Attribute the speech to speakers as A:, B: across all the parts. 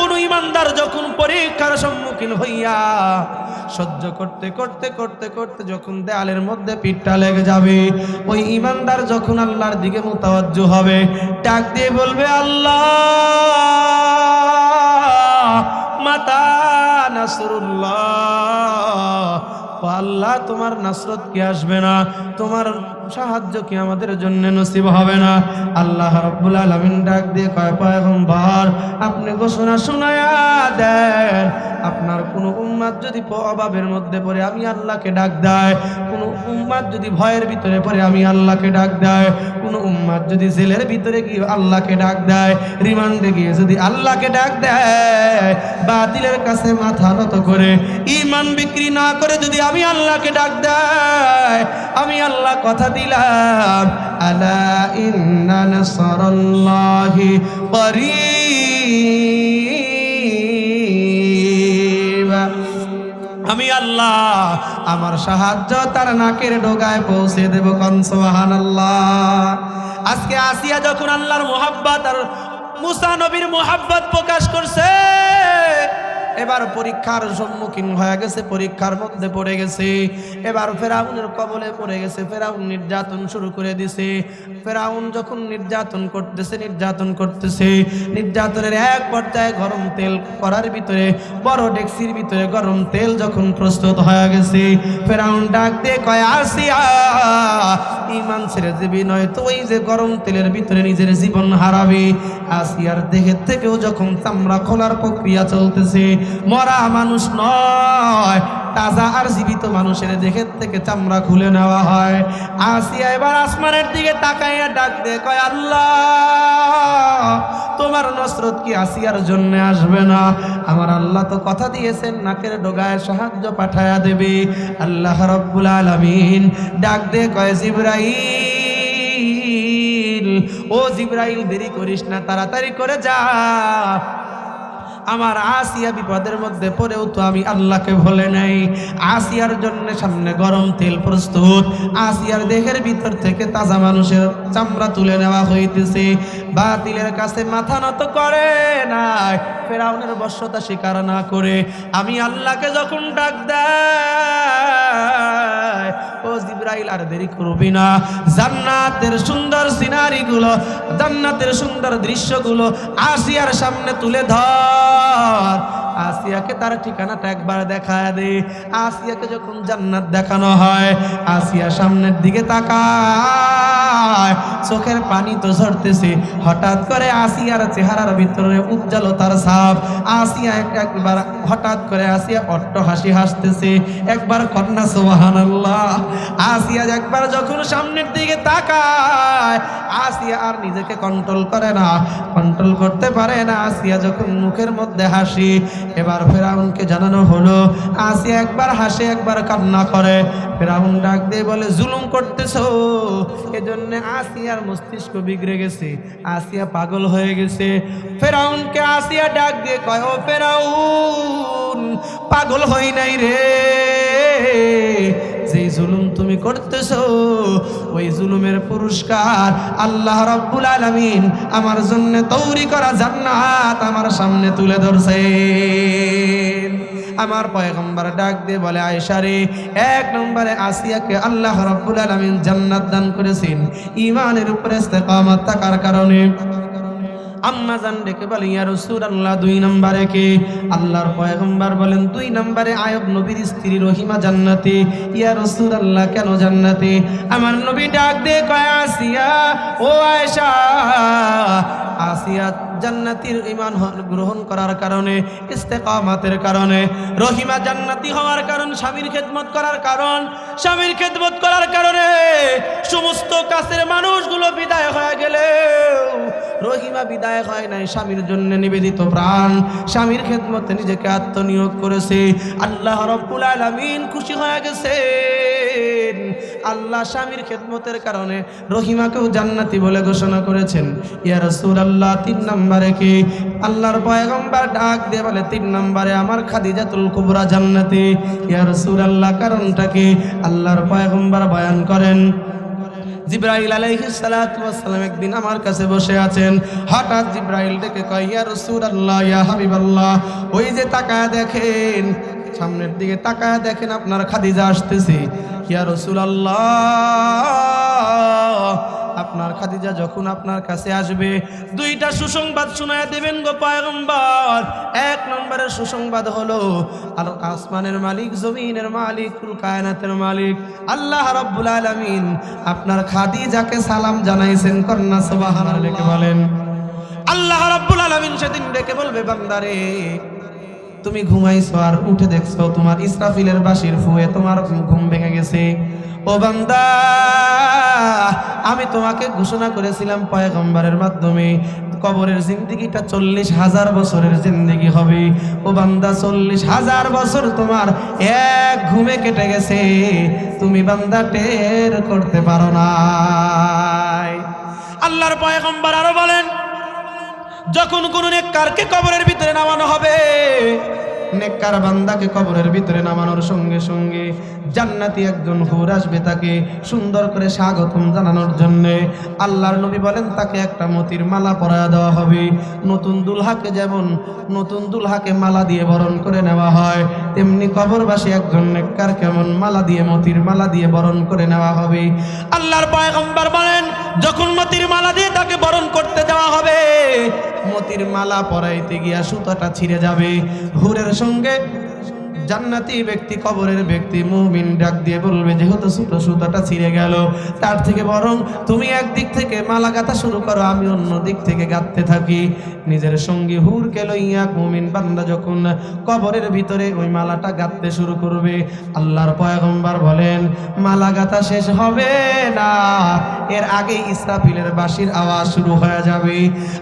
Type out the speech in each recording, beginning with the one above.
A: কোন ইমানদার যখন পরীক্ষার সম্মুখীন হইয়া সহ্য করতে করতে করতে করতে যখন দেয়ালের মধ্যে পিঠটা লেগে যাবে, ওই ইমানদার যখন আল্লাহর দিকে মোতাবজ্জ হবে, ডাক দিয়ে বলবে, আল্লাহ, মাতা নাসরুল্লাহ আল্লাহ, তোমার নাসরত কি আসবে না? তোমার সাহায্য কি আমাদের জন্য নসিব হবে না? আল্লাহ রব্বুল আলামিন ডাক দিয়ে কয়, পয়গম্বর, আপনি ঘোষণা শোনায়া দেন, আপনার কোনো উম্মাদ যদি অভাবের মধ্যে পড়ে, আমি আল্লাহকে ডাক দেয়। কোনো উম্মাদ যদি ভয়ের ভিতরে পড়ে, আমি আল্লাহকে ডাক দেয়। কোনো উম্মাদ যদি জেলের ভিতরে গিয়ে আল্লাহকে ডাক দেয়, রিমান্ডে গিয়ে যদি আল্লাহকে ডাক দেয়, বাতিলের কাছে মাথা নত করে ইমান বিক্রি না করে যদি আমি আল্লাহকে ডাক দেয় আল্লাহ কথা দিলাম, আলা ইন্না নাসরাল্লাহি করিব। আমি আল্লাহ, আমার সাহায্য তার নাকের ডোগায় পৌঁছে দেব কনসোহান আল্লাহ আজকে আসিয়া যখন আল্লাহর মোহাব্বত আর মুসা নবীর মোহাব্বত প্রকাশ করছে এবার পরীক্ষার সম্মুখীন হয়ে গেছে, পরীক্ষার মধ্যে পড়ে গেছে। এবার ফেরাউনের কবলে পড়ে গেছে, ফেরাউন নির্যাতন শুরু করে দিছে। ফেরাউন যখন নির্যাতন করতেছে নির্যাতন করতেছে, নির্যাতনের এক পর্যায়ে গরম তেল করার ভিতরে, বড় ডেক্সির ভিতরে গরম তেল যখন প্রস্তুত হয়ে গেছে, ফেরাউন ডাক দিয়ে কয়, আসিয়া ইমান ছেড়ে দিবি নয় তো ওই যে গরম তেলের ভিতরে নিজের জীবন হারাবে। আসিয়ার দেহের থেকেও যখন চামড়া খোলার প্রক্রিয়া চলতেছে মরা মানুষ নয়। তাজা আর জীবিত মানুষের দেহের থেকে চামড়া খুলে নেওয়া হয়। আসিয়া এবার আসমানের দিকে তাকাইয়া ডাক দে, কয় আল্লাহ, তোমার নসরত কি আসিয়ার জন্য আসবে না? আমার আল্লাহ তো কথা দিয়েছেন, নাকের ডোগায় সাহায্য পাঠায়া দেবে। আল্লাহ রব্বুল আলামিন ডাক দে, কয় জিব্রাইল, ও জিব্রাইল, দেরি করিস না, তাড়াতাড়ি করে যা। আমার আসিয়া বিপদের মধ্যে পড়েও তো আমি আল্লাহকে ভুলে নাই। আসিয়ার জন্য সামনে গরম তেল প্রস্তুত। আসিয়ার দেহের ভিতর থেকে তাজা মানুষের চামড়া তুলে নেওয়া হইতেছে। বাতিলের কাছে মাথা নত করে নাই। ফেরাউনের বশ্যতা স্বীকার না করে আমি আল্লাহকে যখন ডাক দেয়, ও জিব্রাইল, আর দেরি করবি না। জান্নাতের সুন্দর সিনারিগুলো, জান্নাতের সুন্দর দৃশ্যগুলো আসিয়ার সামনে তুলে ধর। আসিয়াকে তার ঠিকানাটা একবার দেখা দে। আসিয়াকে যখন জান্নাত দেখানো হয়, আসিয়া সামনের দিকে তাকায়। চোখের পানি তো ঝরতেছে। হঠাৎ করে আসিয়ার চেহারার ভিতরে উজ্জ্বলতার ছাপ। আসিয়া একবার হঠাৎ করে আসিয়া অট্ট হাসি হাসতেছে। একবার কন্যা সোহান আসিয়া একবার যখন সামনের দিকে তাকায়, আসিয়া আর নিজেকে কন্ট্রোল করে না। কন্ট্রোল করতে পারে না। আসিয়া যখন মুখের মধ্যে হাসি, এবার ফেরাউনকে জানানো হলো, আসিয়া একবার হাসে, একবার কান্না করে। ফেরাউন ডাক দিয়ে বলে, জুলুম করতেছো? এজন্য আসিয়ার মস্তিষ্ক বিগড়ে গেছে, আসিয়া পাগল হয়ে গেছে। ফেরাউনকে আসিয়া ডাক দিয়ে কয়, ও ফেরাউন, পাগল হই নাই রে। যেই জুলুম তুমি করতেছো, ওই জুলুমের পুরস্কার আল্লাহ রব্বুল আলামিন আমার জন্য তৈরি করা জান্নাত আমার সামনে তুলে ধরছে। আমার পয়গম্বর ডাক দিয়ে বলে আয়েশারে এক নম্বরে আসিয়াকে আল্লাহ রব্বুল আলমিন জান্নাত দান করেছেন। ইমানের উপরে ইস্তেকামত থাকার কারণে আম্মা জান ডেকে বলে, ইয়া রসুল আল্লাহ দুই নম্বরে কে? আল্লাহর পয়গম্বর বলেন, দুই নম্বরে আয়ব নবীর স্ত্রী রহিমা জান্নাতে। ইয়া রসুল আল্লাহ কেন জান্নাতে? আমার নবী ডাক দে, কয়, আসিয়া, ও আয়েশা, আসিয়া জান্নাতির ইমান গ্রহণ করার কারণে, ইস্তেকামাতের কারণে, রহিমা জান্নাতি হওয়ার কারণ, স্বামীর খেদমত করার কারণ, স্বামীর খেদমত করার কারণে সমস্ত কাছের মানুষগুলো বিদায় হয়ে গেলে রহিমা বিদায় হয় নাই। স্বামীর জন্য নিবেদিত প্রাণ। স্বামীর খেদমতে নিজেকে আত্মনিয়োগ করেছে। আল্লাহ রব্বুল আলামিন খুশি হয়ে গেছে। আল্লাহ স্বামীর খেদমতের কারণে রহিমাকেও জান্নাতি বলে ঘোষণা করেছেন। ইয়া রাসূল আল্লাহ তিন নম্বরে কি? আল্লাহর পয়গম্বর ডাক দিয়ে বলে, তিন নম্বরে আমার খাদিজাতুল কুবরা জান্নাতি। ইয়া রাসূল আল্লাহ কারণটা কি? আল্লাহর পয়গম্বর বয়ান করেন, জিব্রাইল আলাইহিস সালাতু ওয়াস সালাম একদিন আমার কাছে বসে আছেন। হঠাৎ জিব্রাইল ডেকে কয়, ইয়া রাসূলুল্লাহ, ইয়া হাবিবাল্লাহ, ওই যে তাকায় দেখেন সামনের দিকে তাকায় দেখেন আপনার খাদিজা আসতেছে। ইয়া রাসূলুল্লাহ, আপনার খাদিজা যখন আপনার কাছে আসবে, দুইটা সুসংবাদ শোনায় দেবেন গো পয়গম্বর। এক নম্বরের সুসংবাদ হলো, আর আসমানের মালিক, জমিনের মালিক, কুল কায়নাতের মালিক, আল্লাহ রাব্বুল আলামিন আপনার খাদিজাকে সালাম জানাইছেন, কন্যা সুবহানাল্লাহ বলেন, আল্লাহ রাব্বুল আলামিন সেদিন ডেকে বলবে, বান্দারে তুমি ঘুমাইছো আর উঠে দেখছ তোমার ইসরাফিলের বাঁশির ফুয়ে তোমার ঘুম ভেঙে গেছে। ও বান্দা, আমি তোমাকে ঘোষণা করেছিলাম পয়গম্বরের মাধ্যমে, কবরের জিন্দিগিটা চল্লিশ হাজার বছরের জিন্দিগি হবে। ও বান্দা, চল্লিশ হাজার বছর তোমার এক ঘুমে কেটে গেছে। তুমি বান্দা টের করতে পারো না আল্লাহর পয়গম্বর আরও বলেন যখন কোন নেককারকে কবরের ভিতরে নামানো হবে, নেককার বান্দাকে কবরের ভিতরে নামানোর সঙ্গে সঙ্গে জান্নাতি একজন হুর আসবে তাকে সুন্দর করে স্বাগতম জানানোর জন্য। আল্লাহর নবী বলেন, তাকে একটা মতির মালা পরায়া দেওয়া হবে। নতুন দুলহাকে যেমন নতুন দুলহাকে মালা দিয়ে বরণ করে নেওয়া হয় তেমনি কবরবাসী একজন নেককার কেমন মালা দিয়ে মতির মালা দিয়ে বরণ করে নেওয়া হবে? আল্লাহর পয়গম্বর বলেন, যখন মতির মালা দিয়ে তাকে বরণ করতে যাওয়া হবে, মতির মালা পরাইতে গিয়া সুতাটা ছিঁড়ে যাবে। হুরের সঙ্গে জান্নাতি ব্যক্তি, কবরের ব্যক্তি, মুমিন ডাক দিয়ে বলবে, যেহেতু সুতো সুতাটা ছিঁড়ে গেল, তার থেকে বরং তুমি একদিক থেকে মালা গাঁথা শুরু করো, আমি অন্য দিক থেকে গাঁথতে থাকি। নিজের সঙ্গী হুরকে লইয়া মুমিন বান্দা যখন কবরের ভিতরে ওই মালাটা গাঁথতে শুরু করবে, আল্লাহর পয়গম্বর বলেন মালা গাঁথা শেষ হবে না, এর আগে ইসরাফিলের বাঁশির আওয়াজ শুরু হয়ে যাবে।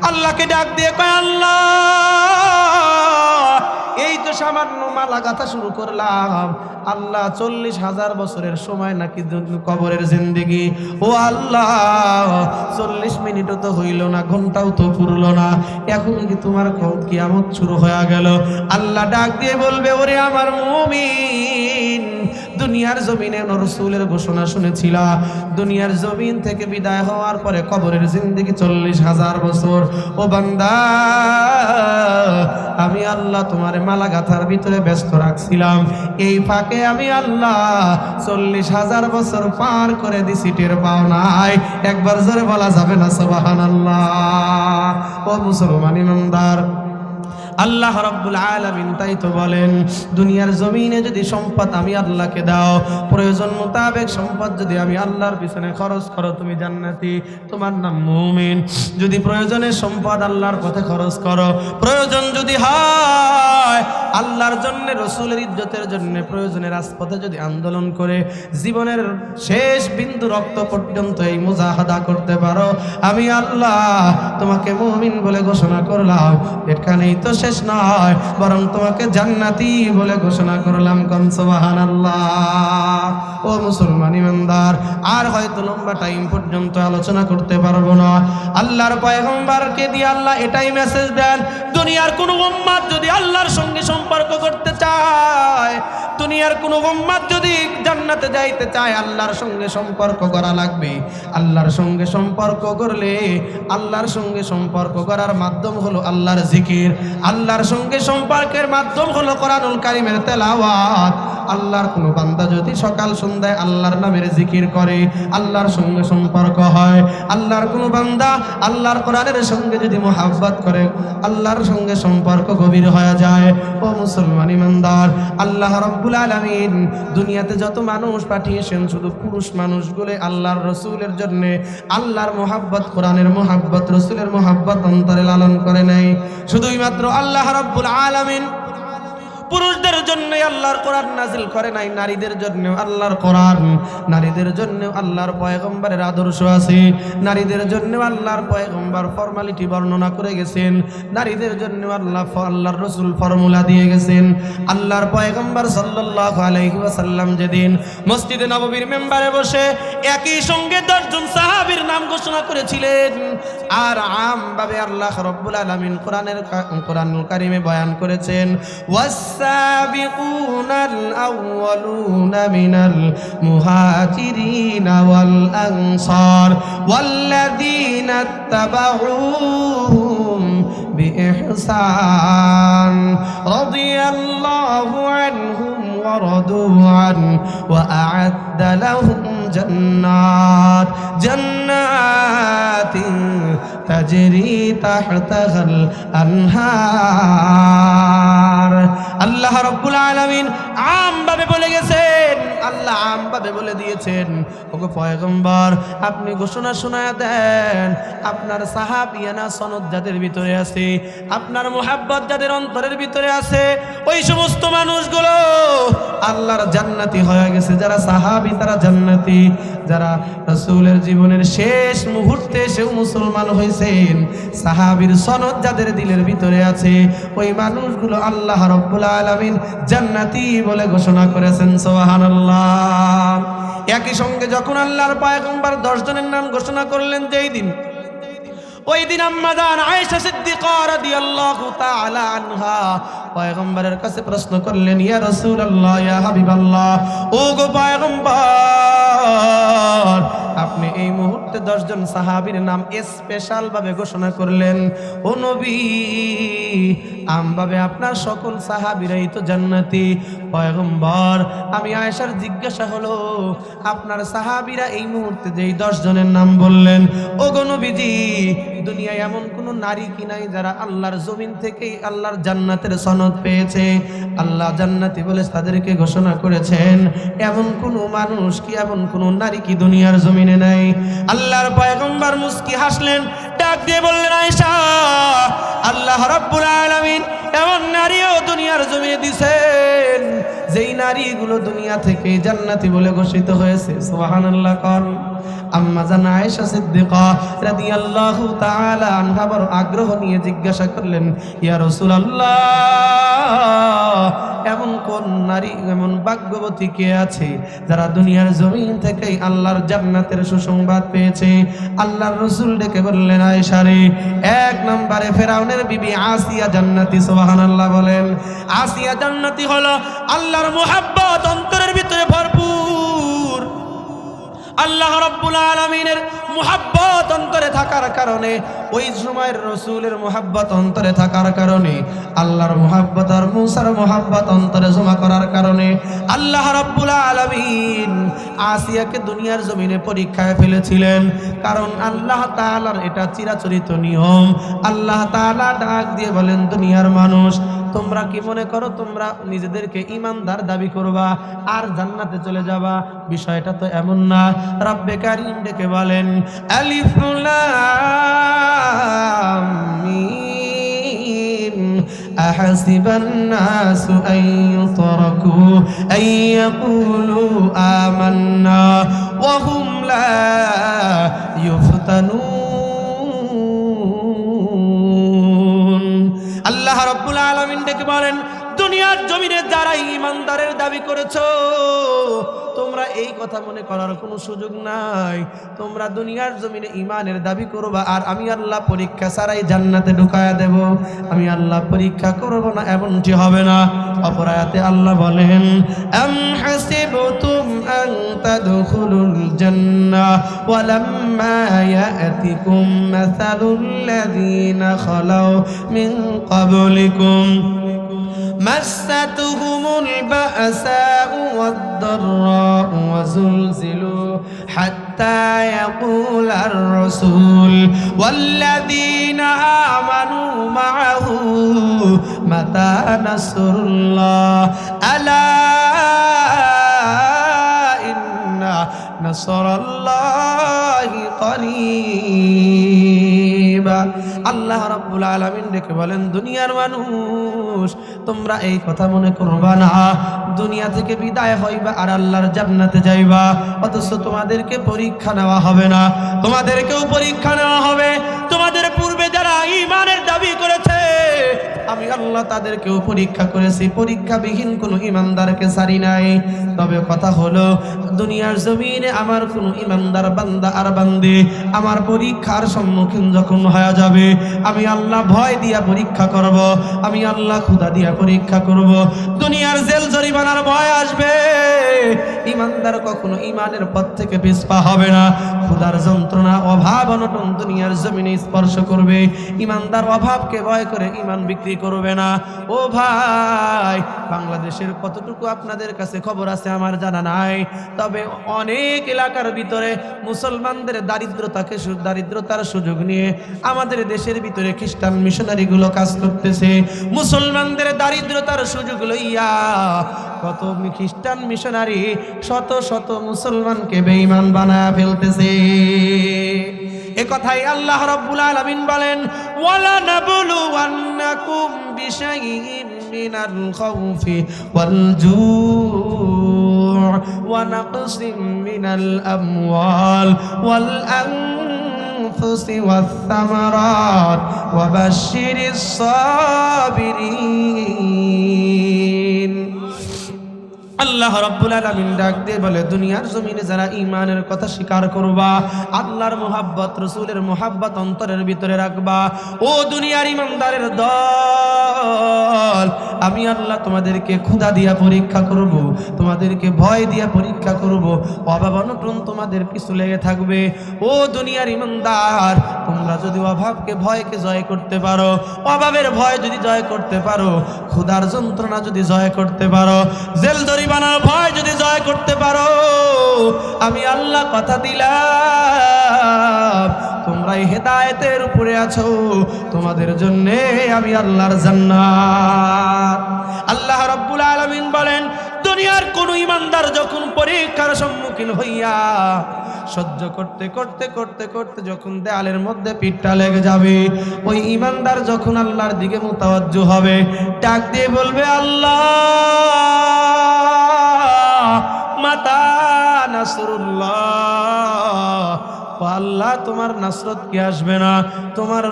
A: আল্লাহকে ডাক দিয়ে কয়, আল্লাহ! তো সামান্য মালা গাথা শুরু করলাম, আল্লাহ চল্লিশ হাজার বছরের সময় নাকি কবরের জিন্দিগি। ও আল্লাহ, চল্লিশ মিনিটও তো হইল না, ঘন্টাও তো পুরল না। এখন কি তোমার কিয়ামত শুরু হয়ে গেল? আল্লাহ ডাক দিয়ে বলবে, ওরে আমার মুমিন দুনিয়ার জমিনে রসুলের ঘোষণা শুনেছিলা। দুনিয়ার জমিন থেকে বিদায় হওয়ার পরে কবরের জিন্দিগি চল্লিশ হাজার বছর। ও বান্দা, আমি আল্লাহ তোমার মালা গাথার ভিতরে ব্যস্ত রাখছিলাম। এই ফাঁকে আমি আল্লাহ চল্লিশ হাজার বছর পার করে দিছি, টের পাও নাই। একবার জোরে বলা যাবে না সবাহান আল্লাহ ও মুসলমান ইমানদার আল্লাহ রব্বুল আলামিন তাই তো বলেন, দুনিয়ার জমিনে যদি সম্পদ আমি আল্লাহকে দাও, প্রয়োজন মোতাবেক সম্পদ যদি আমি আল্লাহর পিছনে খরচ করো, তুমি জান্নাতি, তোমার নাম মুমিন। যদি প্রয়োজনে সম্পদ আল্লাহর পথে খরচ করো, প্রয়োজন যদি হয়, আল্লাহর জন্য, রসুলের ইজ্জতের জন্য প্রয়োজনের রাজপথে যদি আন্দোলন করে, জীবনের শেষ বিন্দু রক্ত পর্যন্ত এই মুজাহাদা করতে পারো, আমি আল্লাহ তোমাকে মুমিন বলে ঘোষণা করলাম, এখানেই তো শেষ নয়, বরং তোমাকে জান্নাতি বলে ঘোষণা করলাম কনসবাহান আল্লাহ ও মুসলমান ইমানদার, আর হয়তো লম্বা টাইম পর্যন্ত আলোচনা করতে পারব না। আল্লাহর পয়গম্বারকে দিয়ে আল্লাহ এটাই মেসেজ দেন, দুনিয়ার কোনো উম্মাদ যদি আল্লাহর সঙ্গে সম্পর্ক করতে চায় দুনিয়ার কোনো উম্মাদ যদি জান্নাতে যাইতে চায়, আল্লাহর সঙ্গে সম্পর্ক করা লাগবে। আল্লাহর সঙ্গে সম্পর্ক করলে, আল্লাহর সঙ্গে সম্পর্ক করার মাধ্যম হলো আল্লাহর জিকির। আল্লাহর সঙ্গে সম্পর্কের মাধ্যম হলো কোরআনুল কারিমের তেলাওয়াত। আল্লাহর কোনো বান্দা যদি সকাল সন্ধ্যায় আল্লাহর নামের জিকির করে, আল্লাহর সঙ্গে সম্পর্ক হয়, আল্লাহর কোনো বান্দা আল্লাহর কোরআনের সঙ্গে যদি মোহাব্বত করে, আল্লাহর সঙ্গে সম্পর্ক গভীর হয়ে যায়। ও মুসলমান ইমানদার, আল্লাহ রব্বুল আলামিন দুনিয়াতে যত মানুষ পাঠিয়েছেন, শুধু পুরুষ মানুষগুলো আল্লাহর রসুলের জন্য, আল্লাহর মোহাব্বত, কোরআনের মোহাব্বত, রসুলের মোহাব্বত অন্তরে লালন করে নাই শুধুই মাত্র আল্লাহ রব্বুল আলামিন পুরুষদের জন্য আল্লাহর কোরআন নাজিল করে নাই, নারীদের জন্য আল্লাহর কোরআন, নারীদের জন্য আল্লাহর পয়গম্বরের আদর্শ আছে, নারীদের জন্য আল্লাহর পয়গম্বর ফর্মালিটি বর্ণনা করে গেছেন, নারীদের জন্য আল্লাহ আল্লাহর রসুল ফর্মুলা দিয়ে গেছেন, আল্লাহর পয়গম্বর সাল্লাল্লাহু আলাইহি ওয়াসাল্লাম যেদিন মসজিদে নববীর মেম্বারে বসে একই সঙ্গে দশজন সাহাবীর নাম ঘোষণা করেছিলেন, আর আমভাবে আল্লাহ রব্বুল আলামিন কোরআনের কোরআনুল কারিমে বয়ান করেছেন, ওয়াস والسابقون الأولون من المهاجرين والأنصار والذين اتبعوهم بإحسان. رضي الله عنهم ورضوا عنه وأعد لهم جنات جنات تجري تحتها الأنهار আল্লাহ রব্বুল আলামিন আমভাবে বলে গেছেন আল্লাহ আমভাবে বলে দিয়েছেন ওগো পয়গম্বর আপনি ঘোষণা শোনায় দেন আপনার সাহাবিয়ানা সনদ যাদের ভিতরে আছে আপনার মোহাব্বত যাদের অন্তরের ভিতরে আছে ওই সমস্ত মানুষগুলো আল্লাহর জান্নাতি হয়ে গেছে। যারা সাহাবি, তারা জান্নাতি। যারা রসুলের জীবনের শেষ মুহূর্তে সেও মুসলমান হয়েছেন, সাহাবির সনদ যাদের দিলের ভিতরে আছে, ওই মানুষগুলো আল্লাহ রব্বুল আলামিন জান্নাতি বলে ঘোষণা করেছেন সোহানাল্লাহ একই সঙ্গে যখন আল্লাহর পায়গম্বর দশ জনের নাম ঘোষণা করলেন, যেই দিন, ওই দিন আম্মাদান আয়েশা সিদ্দিকা রাদিয়াল্লাহু তাআলা আনহা পয়গম্বরের কাছে প্রশ্ন করলেন, ইয়া রাসূলুল্লাহ, ইয়া হাবিবাল্লাহ, ও গো পয়গম্বর, আপনি এই মুহূর্তে দশজন সাহাবীর নাম স্পেশাল ভাবে ঘোষণা করলেন, ও নবী, আমভাবে আপনার সকল সাহাবীরাই তো জান্নাতি, পয়গম্বর, আমি আয়েশার জিজ্ঞাসা হলো, আপনার সাহাবীরা এই মুহূর্তে যেই দশ জনের নাম বললেন, ও গো নবীজি, দুনিয়ায় এমন কোনো নারী কি নাই যারা আল্লাহর জমিন থেকেই আল্লাহর জান্নাতের সনদ পেয়েছে। আল্লাহ জান্নাতি বলে তাদেরকে ঘোষণা করেছেন, এমন কোন মানুষ কি, এমন কোন নারী কি দুনিয়ার জমিনে নাই? আল্লাহর পয়গম্বর মুস্কি হাসলেন, ডাক দিয়ে বললেন, আয়েশা, আল্লাহ রাব্বুল আলামিন এমন নারীও দুনিয়ার জমিনে দিছেন, যেই নারীগুলো দুনিয়া থেকে জান্নাতি বলে ঘোষিত হয়েছে। সুবহানাল্লাহ কন। আম্মা আয়েশা সিদ্দিকা রাদিয়াল্লাহু তাআলা আগ্রহ নিয়ে জিজ্ঞাসা করলেন, ইয়া রাসূলুল্লাহ, এমন কোন নারী, এমন ভাগ্যবতী কে আছে যারা দুনিয়ার জমিন থেকেই আল্লাহর জান্নাতের সুসংবাদ পেয়েছে? আল্লাহর রসুল ডেকে বললেন, আয়েশা রে, এক নম্বরে ফেরাউনের বিবি আসিয়া জান্নাতি সুবহানাল্লাহ বলেন। আসিয়া জান্নাতি হলো আল্লাহর মোহাব্বত অন্তরের ভিতরে ভরপুর। আল্লাহ রব্বুল আলমিনের মুহাব্বত অন্তরে থাকার কারণে, ওই সময়ের রসুলের মোহাব্বত অন্তরে থাকার কারণে, আল্লাহর মোহাব্বত আর মুসার মোহাব্বত অন্তরে জমা করার কারণে, আল্লাহ রব্বুল আলমিন আসিয়াকে দুনিয়ার জমিনে পরীক্ষায় ফেলেছিলেন। কারণ আল্লাহ তাআলার এটা চিরাচরিত নিয়ম। আল্লাহ তাআলা ডাক দিয়ে বলেন, দুনিয়ার মানুষ, তোমরা কি মনে করো তোমরা নিজেদেরকে ইমানদার দাবি করবা আর জান্নাতে চলে যাবা? বিষয়টা তো এমন না। রব্বে কারিম ডেকে বলেন আলিফ লাম মিম أحسب الناس أن يتركوا أن يقولوا آمنا وهم لا يفتنون আল্লাহ রব্বুল আলমিন ডেকে বলেন দুনিয়ার জমিনে যারা ইমানদারের দাবি করেছো তোমরা এই কথা মনে করার কোনো সুযোগ নাই। তোমরা দুনিয়ার জমিনে ইমানের দাবি করবা আর আমি আল্লাহ পরীক্ষা ছাড়াই জান্নাতে ঢুকায়া দেব। আমি আল্লাহ পরীক্ষা করব না, এমনটি হবে না। অপরায়াতে আল্লাহ বলেন, আম হাসিবতুম আন তাদখুলুল জান্নাহ মিন ক্বাবলিকুম। مستهم البأساء والضراء وزلزلوا حتى يقول الرسول والذين آمنوا معه متى نصر الله؟ ألا إن نصر الله قريب আল্লাহ রাব্বুল আলামিন ডেকে বলেন, দুনিয়ার মানুষ, তোমরা এই কথা মনে করবা না। দুনিয়া থেকে বিদায় হইবা আর আল্লাহর জান্নাতে যাইবা। অথচ তোমাদেরকে পরীক্ষা নেওয়া হবে না। তোমাদেরকেও পরীক্ষা নেওয়া হবে। তোমাদের পূর্বে যারা ইমানের দাবি করেছে আমি আল্লাহ তাদেরকেও পরীক্ষা করেছি। পরীক্ষাবিহীন কোনো ইমানদারকে সারি নাই। তবে কথা হলো, দুনিয়ার জমিনে আমার কোনো ইমানদার বান্দা আর বান্দে আমার পরীক্ষার সম্মুখীন যখন হয়ে যাবে, আমি আল্লাহ ভয় দিয়া পরীক্ষা করব, আমি আল্লাহ ক্ষুদা দিয়া পরীক্ষা করব। দুনিয়ার জেল জরিমানার ভয় আসবে। ইমানদার কখনো ইমানের পথ থেকে পিছপা হবে না। ক্ষুদার যন্ত্রণা, অভাব অনটন দুনিয়ার জমিনে স্পর্শ করবে। ইমানদার অভাবকে ভয় করে ইমান বিক্রি করবে না। ও ভাই, বাংলাদেশের কতটুকু আপনাদের কাছে খবর আছে আমার জানা নাই। তবে অনেক এলাকার ভিতরে মুসলমানদের দারিদ্রতাকে দারিদ্রতার সুযোগ নিয়ে আমাদের দেশের ভিতরে খ্রিস্টান মিশনারিগুলো কাজ করতেছে। মুসলমানদের দারিদ্রতার সুযোগ লইয়া কত খ্রিস্টান মিশনারি শত শত মুসলমানকে বেঈমান বানায় ফেলতেছে। এ কথাই আল্লাহ রাব্বুল আলামিন বলেন ওয়ালা নাবলুওয়ান্নাকুম বিশাইইম মিনাল খাউফি ওয়াল জু' ওয়া নাকসিম মিনাল আমওয়াল ওয়াল সামারাত, ওয়া বাশশিরিস সাবিরিন। আল্লাহ রব্বুল আলামিন ডাক দিয়ে বলে, দুনিয়ার জমিনে যারা ইমানের কথা স্বীকার করবা, আল্লাহর মোহাব্বত, রসুলের মোহাব্বত অন্তরের ভিতরে রাখবা। ও দুনিয়ার ইমানদারের দল, আমি আল্লাহ তোমাদেরকে ক্ষুধা দিয়া পরীক্ষা করব, তোমাদেরকে ভয় দিয়া পরীক্ষা করব, অভাব অনটন তোমাদের পিছু লেগে থাকবে। ও দুনিয়ার ইমানদার তোমরা যদি অভাবকে, ভয়কে জয় করতে পারো, অভাবের ভয় যদি জয় করতে পারো, ক্ষুধার যন্ত্রণা যদি জয় করতে পারো, জেল জরিমানার ভয় যদি জয় করতে পারো, আমি আল্লাহ কথা দিলাম। তোমরা এই হেদায়েতের উপরে আছো, তোমাদের জন্য আমি আল্লাহর জান্নাত। আল্লাহ রাব্বুল আলামিন বলেন, দুনিয়ার কোন ইমানদার যখন পরীক্ষার সম্মুখীন হইয়া সহ্য করতে করতে করতে করতে যখন দেয়ালের মধ্যে পিঠটা লেগে যাবে, ওই ইমানদার যখন আল্লাহর দিকে মোতাবজ্জ হবে, ডাক দিয়ে বলবে, আল্লাহ! মাতা তোমার নাসরত কি আসবে না? তোমার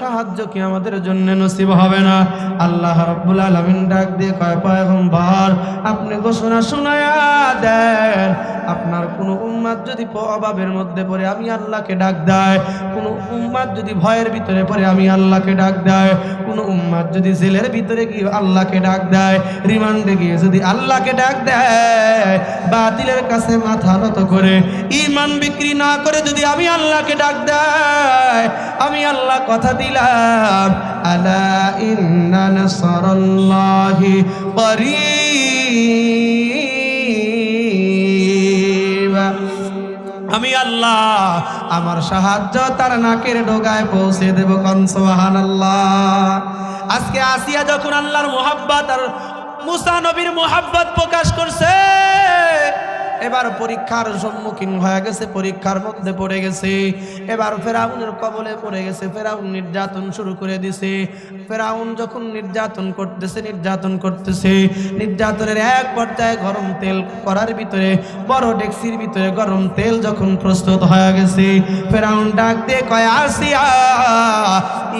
A: সাহায্য কি আমাদের জন্য নসিব হবে না? আল্লাহ রাব্বুল আলামিন ডাক দিয়ে কয়, পয়গম্বর, আপনি ঘোষণা শোনায়া দেন, আপনার কোন উম্মাদ যদি অভাবের মধ্যে পড়ে, আমি আল্লাহকে ডাক দেয়। কোন উম্মাদ যদি ভয়ের ভিতরে পড়ে, আমি আল্লাহকে ডাক দেয়। কোন উম্মাদ যদি জেলের ভিতরে গিয়ে আল্লাহকে ডাক দেয়, রিমান্ডে গিয়ে যদি আল্লাহকে ডাক দেয়, বাতিলের কাছে মাথা নত করে ইমান বিক্রি না করে যদি আমি আল্লাহকে ডাক দেয়, আমি আল্লাহ কথা দিলাম, আলা ইন্না নাসরাল্লাহি করিব। আমি আল্লাহ, আমার সাহায্য তার নাকের ডোগায় পৌঁছে দেব কনসোহান আল্লাহ আজকে আসিয়া যখন আল্লাহর মোহাব্বত আর মুসা নবীর মোহাব্বত প্রকাশ করছে এবার পরীক্ষার সম্মুখীন হয়ে গেছে, পরীক্ষার মধ্যে পড়ে গেছে। এবার ফেরাউনের কবলে পড়ে গেছে, ফেরাউন নির্যাতন শুরু করে দিছে। ফেরাউন যখন নির্যাতন করতেছে নির্যাতন করতেছে, নির্যাতনের এক পর্যায়ে গরম তেল করার ভিতরে, বড় ডেক্সির ভিতরে গরম তেল যখন প্রস্তুত হয়ে গেছে, ফেরাউন ডাক দিয়ে কয়, আসিয়া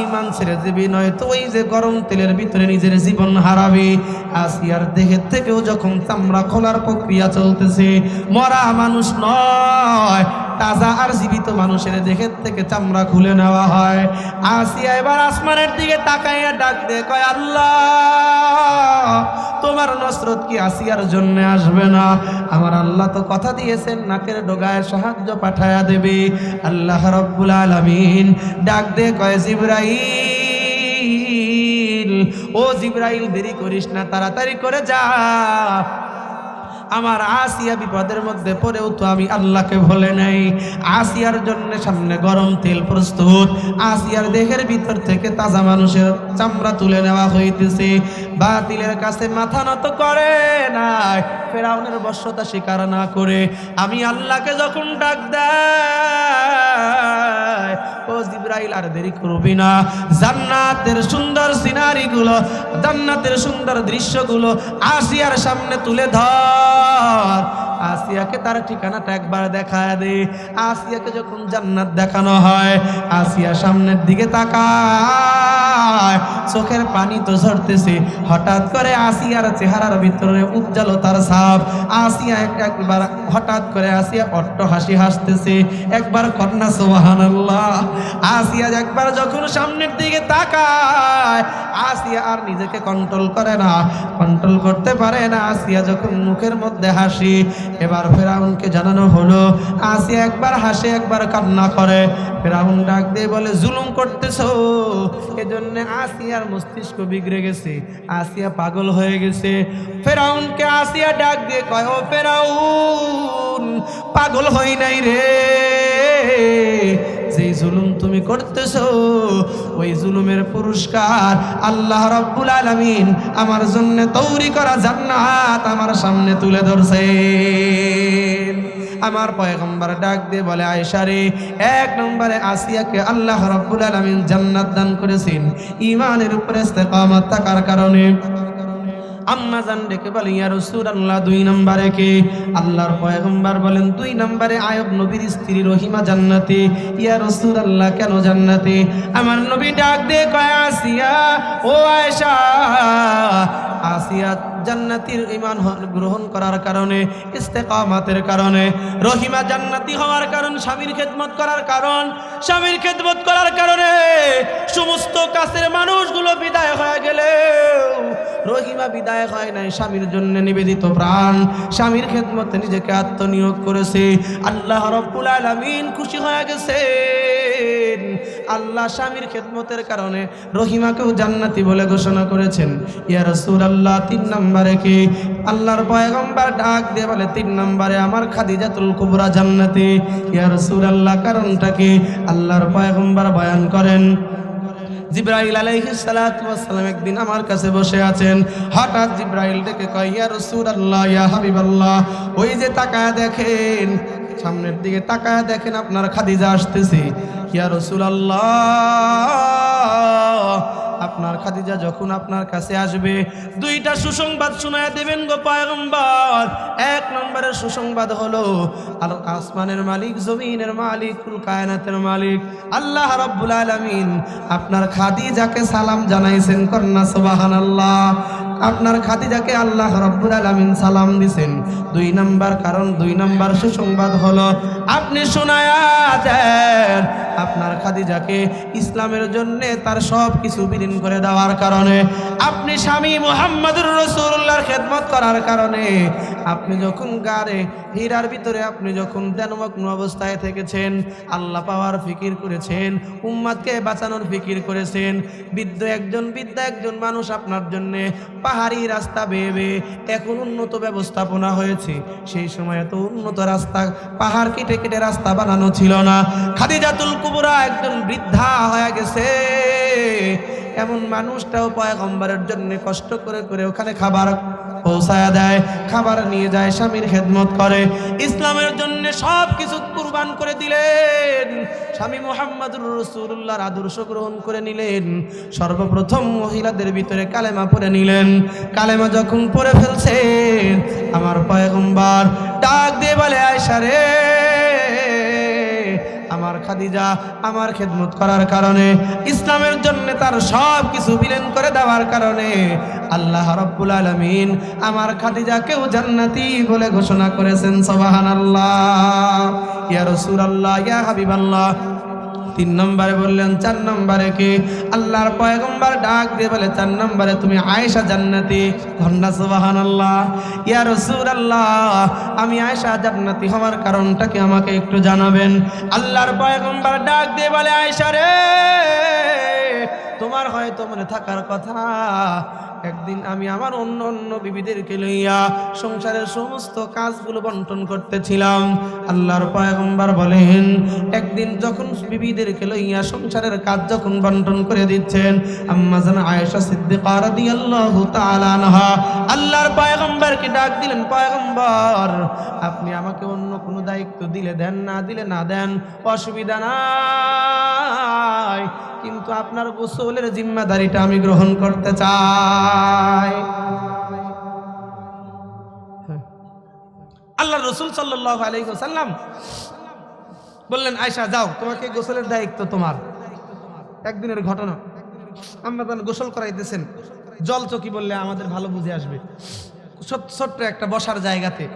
A: ইমান ছেড়ে দিবি নয় তো ওই যে গরম তেলের ভিতরে নিজের জীবন হারাবে। আসিয়ার দেহের থেকেও যখন চামড়া খোলার প্রক্রিয়া চলতেছে মরা মানুষ নয়। তাজা আর জীবিত মানুষের দেহের থেকে চামড়া খুলে নেওয়া হয়। আসিয়া এবার আসমানের দিকে তাকাইয়া ডাক দে, কয় আল্লাহ, তোমার নসরত কি আসিয়ার জন্য আসবে না? আমার আল্লাহ তো কথা দিয়েছেন, নাকের ডোগায় সাহায্য পাঠায়া দেবে। আল্লাহ রব্বুল আলামিন ডাক দে, কয় জিব্রাইল, ও জিব্রাইল দেরি করিস না, তাড়াতাড়ি করে যা। আমার আসিয়া বিপদের মধ্যে পড়েও তো আমি আল্লাহকে ভুলে নাই। আসিয়ার জন্য সামনে গরম তেল প্রস্তুত। আসিয়ার দেহের ভিতর থেকে তাজা মানুষের চামড়া তুলে নেওয়া হইতেছে। বাতিলের কাছে মাথা নত করে নাই। ফেরাউনের বশ্যতা স্বীকার না করে আমি আল্লাহকে যখন ডাক দেয়, ও আর দেরি করবি না। জান্নাতের সুন্দর সিনারি গুলো জান্নাতের সুন্দর দৃশ্যগুলো আসিয়ার সামনে তুলে ধর। আসিয়াকে তার ঠিকানাটা একবার দেখা দে। আসিয়াকে যখন জান্নাত দেখানো হয়, আসিয়া সামনের দিকে তাকায়। তাকায় চোখের পানি তো ঝরতেছে। হঠাৎ করে আসিয়ার চেহারার ভিতরে উজ্জ্বলতার সাপ আসিয়া একবার হঠাৎ করে আসিয়া অট্ট হাসি হাসতেছে। একবার কন্যা, সুবহানাল্লাহ। আসিয়া একবার যখন সামনের দিকে তাকায়, আসিয়া আর নিজেকে কন্ট্রোল করে না। কন্ট্রোল করতে পারে না। আসিয়া যখন মুখের মধ্যে হাসি, এবার ফেরাউনকে জানানো হলো, আসিয়া একবার হাসে, একবার কান্না করে। ফেরাউন ডাক দিয়ে বলে, জুলুম করতেছ? এজন্য আসিয়ার মস্তিষ্ক বিগড়ে গেছে, আসিয়া পাগল হয়ে গেছে। ফেরাউনকে আসিয়া ডাক দিয়ে কয়, ও ফেরাউন, পাগল হই নাই রে। যেই জুলুম তুমি করতেছো, ওই জুলুমের পুরস্কার আল্লাহ রব্বুল আলামিন আমার জন্য তৈরি করা জান্নাত আমার সামনে তুলে ধরছে। আমার পয়গম্বর ডাক দিয়ে বলে আয়সারে এক নম্বরে আসিয়াকে আল্লাহ রব্বুল আলমিন জান্নাত দান করেছেন। ইমানের উপরে থাকার কারণে আম্মা জান ডেকে বলে, ইয়া রাসূলুল্লাহ, দুই নম্বরে কে? আল্লাহর পয়গম্বর বলেন, দুই নম্বরে আয়ব নবীর স্ত্রী রহিমা জান্নাতে। ইয়া রাসূলুল্লাহ, কেন জান্নাতে? আমার নবী ডাক দে, কয়, আসিয়া, ও আয়েশা, আসিয়া জান্নাতির ইমান গ্রহণ করার কারণে, ইস্তেকামাতের কারণে, রহিমা জান্নাতি হওয়ার কারণ, স্বামীর খেদমত করার কারণ, স্বামীর খেদমত করার কারণে রহিমা বিদায় হয় নাই, স্বামীর জন্য নিবেদিত প্রাণ। স্বামীর খেদমতে নিজেকে আত্মনিয়োগ করেছে। আল্লাহ রব্বুল আলামিন খুশি হয়ে গেছে আল্লাহ স্বামীর খেদমতের কারণে রহিমাকেও জান্নাতি বলে ঘোষণা করেছেন। ইয়া রাসূলুল্লাহ, তিন নম্বরে কি? আল্লাহর পয়গম্বর ডাক দিয়ে বলে, তিন নম্বরে আমার খাদিজাতুল কুবরা জান্নাতি। ইয়া রাসূলুল্লাহ, কারণটা কি? আল্লাহর পয়গম্বর বয়ান করেন জিব্রাইল আলাইহিস সালাতু ওয়াস সালাম একদিন আমার কাছে বসে আছেন। হঠাৎ জিব্রাইল ডেকে কয়, ইয়া রাসূলুল্লাহ, ইয়া হাবিবাল্লাহ, ওই যে তাকায় দেখেন, সামনের দিকে তাকায় দেখেন আপনার খাদিজা আসতেছে। ইয়া রাসূলুল্লাহ, আপনার খাদিজা যখন আপনার কাছে আসবে, দুইটা সুসংবাদ শোনায় দেবেন গো পয়গম্বর। সুসংবাদ হলো, আর আসমানের মালিক, জমিনের মালিক, কুল কায়নাতের মালিক। আল্লাহ রব্বুল আলমিন আপনার খাদি যাকে সালাম জানাইছেন কন্যা, সুবহানাল্লাহ। আপনার খাদিজাকে আল্লাহ রাব্বুল আলামিন সালাম দিছেন। দুই নাম্বার কারণ, দুই নাম্বার সুসংবাদ হলো, আপনি শোনায়া আপনার খাদিজাকে ইসলামের জন্য তার সব কিছু বিলীন করে দেওয়ার কারণে, আপনি স্বামী মোহাম্মদুর রসুল্লাহর খেদমত করার কারণে, আপনি যখন গারে, হীরার ভিতরে আপনি যখন দেনমগ্ন অবস্থায় থেকেছেন, আল্লাহ পাওয়ার ফিকির করেছেন, উম্মাদকে বাঁচানোর ফিকির করেছেন, বৃদ্ধ একজন বৃদ্ধ একজন মানুষ আপনার জন্যে পাহাড়ি রাস্তা বেয়ে এখন উন্নত ব্যবস্থাপনা হয়েছে। সেই সময় এত উন্নত রাস্তা, পাহাড় কেটে কেটে রাস্তা বানানো ছিল না। খাদিজাতুল কুবরা একজন বৃদ্ধা হয়ে গেছে। এমন মানুষটাও পয়গম্বরের জন্য কষ্ট করে করে ওখানে খাবার পৌঁছায় দেয়, খাবার নিয়ে যায়, স্বামীর খেদমত করে। ইসলামের জন্য সব কিছু কুরবান করে দিলেন। স্বামী মোহাম্মদুর রসুল্লাহর আদর্শ গ্রহণ করে নিলেন। সর্বপ্রথম মহিলাদের ভিতরে কালেমা পরে নিলেন। কালেমা যখন পরে ফেলছেন আমার পয়গম্বার ডাক দিয়ে বলে, আয়সা রে! আমার খাদিজা আমার খেদমত করার কারণে, ইসলামের জন্য তার সব কিছু বিলীন করে দেওয়ার কারণে, আল্লাহ রব্বুল আলমিন আমার খাদিজা কেউ জান্নাতি বলে ঘোষণা করেছেন সবাহান আল্লাহ ইয়া রসুর আল্লাহ ইয়া হাবিব আল্লাহ তিন নম্বরে বললেন, চার নম্বরে কি? আল্লাহর পয়গম্বর ডাক দিয়ে বলে, চার নম্বরে তুমি আয়েশা জান্নাতি। ঘণ্টা সুবাহান আল্লাহ ইয়া রসুল আল্লাহ আমি আয়েশা জান্নাতি হওয়ার কারণটা কি আমাকে একটু জানাবেন? আল্লাহর পয়গম্বর ডাক দিয়ে বলে, আয়েশা রে তোমার হয়তো মনে থাকার কথা। একদিন আমি আমার অন্য অন্য বিবিদেরকে লইয়া সংসারের সমস্ত কাজগুলো বন্টন করতেছিলাম। আল্লাহর পয়গম্বর বলেন, একদিন যখন বিবিদেরকে লইয়া সংসারের কাজ যখন বন্টন করে দিচ্ছেন, আম্মা জান আয়েশা সিদ্দিকা রাদিয়াল্লাহু তাআলা আনহা, আল্লাহর পয়গম্বরকে ডাক দিলেন, পয়গম্বর, আপনি আমাকে অন্য কোনো দায়িত্ব দিলে দেন না, দিলে না দেন, অসুবিধা নাই। কিন্তু আপনার গোসলের জিম্মাদারিটা আমি গ্রহণ করতে চাই। আল্লাহ রসুল সাল্লাহ বললেন আয়সা যাও, তোমাকে গোসলের দায়িত্ব তোমার। একদিনের ঘটনা। আমরা আম্মাজান গোসল করাইতেছেন। জল চকি বললে আমাদের ভালো বুঝে আসবে। ছোট- ছোট্ট একটা বসার জায়গাতে।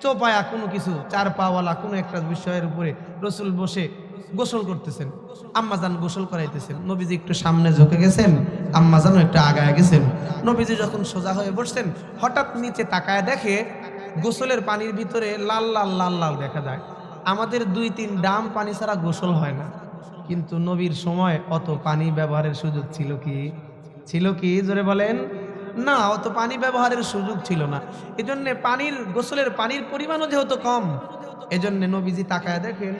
A: চোপায়া কোনো কিছু, চার পাওয়ালা কোনো একটা বিষয়ের উপরে রসুল বসে গোসল করতেছেন, আম্মাজান গোসল করাইতেছেন। নবীজি একটু সামনে ঝুঁকে গেছেন, আম্মাজানও একটু আগায় গেছেন। নবীজি যখন সোজা হয়ে বসছেন, হঠাৎ নিচে তাকায় দেখে গোসলের পানির ভিতরে লাল লাল লাল লাল দেখা যায়। আমাদের দুই, তিন ডাম পানি ছাড়া গোসল হয় না। কিন্তু নবীর সময় অত পানি ব্যবহারের সুযোগ ছিল কি? ছিল কি? জোরে বলেন, না, অত পানি ব্যবহারের সুযোগ ছিল না। এজন্য পানির, গোসলের পানির পরিমাণও যেহেতু কম এজন্য নবীজি তাকায় দেখেন,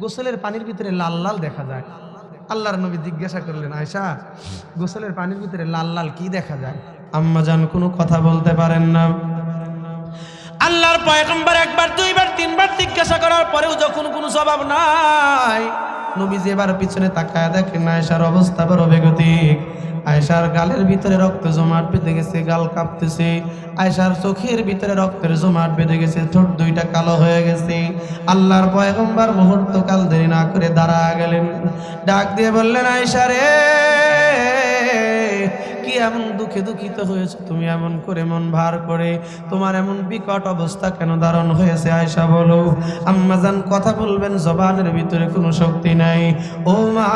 A: গোসলের পানির ভিতরে লাল লাল দেখা যায়। আল্লাহর নবী জিজ্ঞাসা করলেন আয়সা গোসলের পানির ভিতরে লাল লাল কি দেখা যায়? আম্মা জান, কোনো কথা বলতে পারেন না। আল্লাহর পয়গম্বর একবার, দুইবার, তিনবার জিজ্ঞাসা করার পরেও যখন কোনো জবাব নাই, নবীজি এবার পিছনে তাকায় দেখেন, আয়েশার অবস্থা বড় বেগতিক। আয়েশার গালের ভিতরে রক্ত জমাট বেঁধে গেছে, গাল কাঁপতেছে। আয়সার চোখের ভিতরে রক্তের জমাট বেঁধে গেছে, ঠোঁট দুইটা কালো হয়ে গেছে। আল্লাহর পয়গম্বর মুহূর্ত কাল দেরি না করে দাঁড়া গেলেন। ডাক দিয়ে বললেন আয়সারে রে! কি এমন দুঃখে দুঃখিত হয়েছে, তুমি এমন করে মন ভার করে। তোমার এমন বিকট অবস্থা কেন ধারণ হয়েছে আয়সা বলো। আম্মাজান কথা বলবেন, জবানের ভিতরে কোনো শক্তি নাই। ও মা,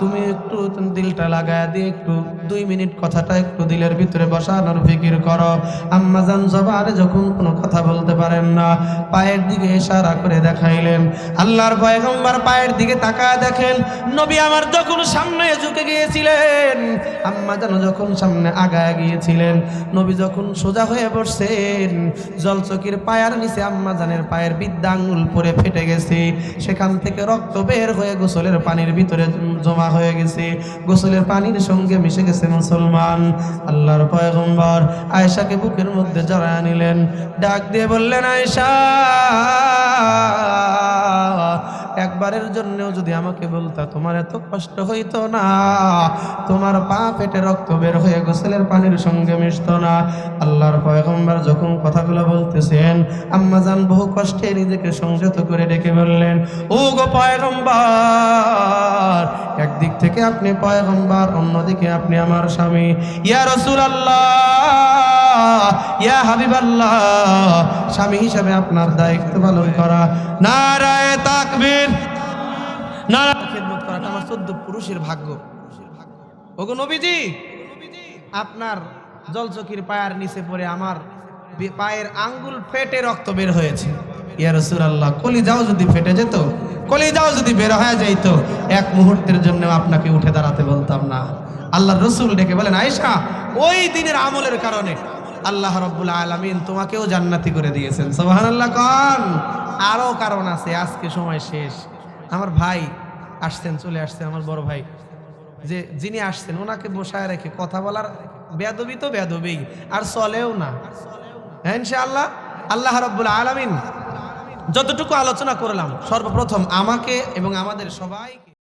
A: তুমি একটু দিলটা লাগায় দিয়ে একটু, দুই মিনিট কথাটা একটু দিলের ভিতরে বসানোর ফিকির করো। আম্মাজান জবানে যখন কোনো কথা বলতে পারেন না, পায়ের দিকে ইশারা করে দেখাইলেন। আল্লাহর পয়গম্বর পায়ের দিকে তাকায় দেখেন, নবী আমার যখন সামনে ঝুঁকে গিয়েছিলেন, আম্মা যেন যখন সামনে আগায় গিয়েছিলেন, নবী যখন সোজা হয়ে বসছেন, জলচকির পায়ের নিচে আম্মা জানের পায়ের বিদ্যা আঙুল পরে ফেটে গেছে। সেখান থেকে রক্ত বের হয়ে গোসলের পানির ভিতরে জমা হয়ে গেছে। গোসলের পানির সঙ্গে মিশে গেছে মুসলমান। আল্লাহর পয়গম্বর আয়েশাকে বুকের মধ্যে জড়ায় নিলেন। ডাক দিয়ে বললেন, আয়েশা একবারের জন্যও যদি আমাকে বলতা, তোমার এত কষ্ট হইতো না, তোমার পা পেটে রক্ত বের হয়ে গোসলের পানির সঙ্গে মিশতো না। আল্লাহর পয়গম্বর যখন কথাগুলো বলতেছেন আম্মা জান বহু কষ্টে নিজেকে সংযত করে ডেকে বললেন, ও গো পয়গম্বর, একদিক থেকে আপনি পয়গম্বর, অন্যদিকে আপনি আমার স্বামী। ইয়া রসুল আল্লাহ ইয়া হাবিব আল্লাহ স্বামী হিসাবে আপনার দায়িত্ব পালন করা। নারায় তাকবীর। খেদমত আমার চোদ্দ পুরুষের ভাগ্য। ওগো নবীজি, আপনার জলচকির পায়ের নিচে পড়ে আমার পায়ের আঙ্গুল ফেটে রক্ত বের হয়েছে। ইয়া রসুল আল্লাহ কলি যাও যদি ফেটে যেত কলি যাও যদি বের হয়ে যাইত, এক মুহূর্তের জন্য আপনাকে উঠে দাঁড়াতে বলতাম না। আল্লাহ রসুল ডেকে বলেন, আয়েশা, ওই দিনের আমলের কারণে আল্লাহ রব্বুল আলমিন তোমাকেও জান্নাতি করে দিয়েছেন। সোহান আল্লাহ কন। আরও কারণ আছে, আজকে সময় শেষ। আমার ভাই আসছেন, চলে আসছেন আমার বড় ভাই। যে যিনি আসছেন, ওনাকে বসায় রেখে কথা বলার বেদবি তো বেদবি আর চলেও না। হ্যাঁ ইনশাআল্লাহ? আল্লাহ রব্বুল আলমিন, যতটুকু আলোচনা করলাম, সর্বপ্রথম আমাকে এবং আমাদের সবাইকে